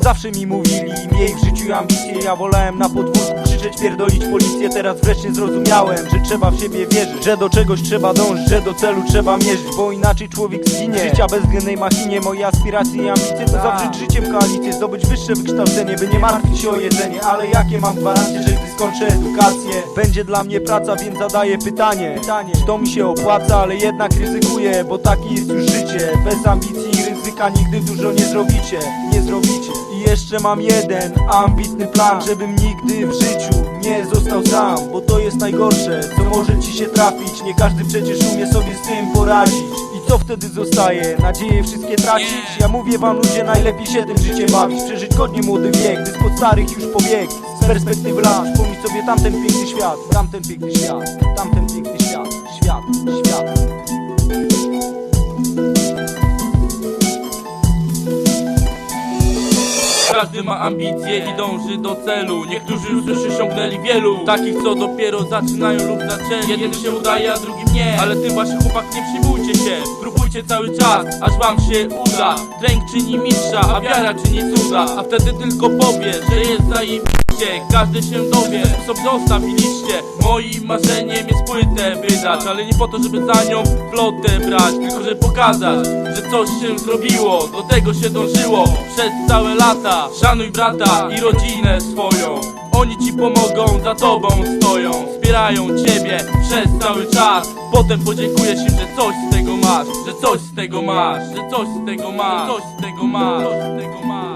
Zawsze mi mówili, miej w życiu ambicje Ja wolałem na podwórku krzyczeć, pierdolić policję Teraz wreszcie zrozumiałem, że trzeba w siebie wierzyć Że do czegoś trzeba dążyć, że do celu trzeba mierzyć Bo inaczej człowiek zginie. Życia bezwzględnej machinie, moje aspiracje i ambicje To zawrzeć życiem koalicję, zdobyć wyższe wykształcenie By nie martwić się o jedzenie Ale jakie mam gwarancje, że gdy skończę edukację Będzie dla mnie praca, więc zadaję pytanie. Pytanie, czy to mi się opłaca, ale jednak ryzykuję Bo takie jest już życie. Bez ambicji i ryzyka nigdy dużo nie zrobicie Nie zrobicie jeszcze mam jeden ambitny plan Żebym nigdy w życiu nie został sam. Bo to jest najgorsze, co może ci się trafić. Nie każdy przecież umie sobie z tym poradzić. I co wtedy zostaje? Nadzieje wszystkie tracić? Ja mówię wam ludzie, najlepiej się tym życiem bawić. Przeżyć godnie młody wiek, gdy spod starych już pobieg Z perspektywy lat, przypomnieć sobie tamten piękny świat. Tamten piękny świat, tamten piękny świat. Świat, świat Ma ambicje i dąży do celu. Niektórzy już już osiągnęli wielu. Takich co dopiero zaczynają lub zaczęli. Jednym się udaje, a drugim nie. Ale tym właśnie chłopak nie przejmujcie się. Próbujcie cały czas, aż wam się uda. Tręk czyni mistrza, a wiara czyni cuda. A wtedy tylko powie, że jest zajebiście Każdy się dowie, co zostawiliście Moim marzeniem jest płytę wydać Ale nie po to, żeby za nią flotę brać Tylko żeby pokazać, że coś się zrobiło Do tego się dążyło. Przez całe lata Szanuj brata i rodzinę swoją. Oni ci pomogą, za tobą stoją Wspierają ciebie przez cały czas. Potem podziękujesz im, że coś z tego masz Że coś z tego masz Że coś z tego masz Że coś z tego masz Coś z tego masz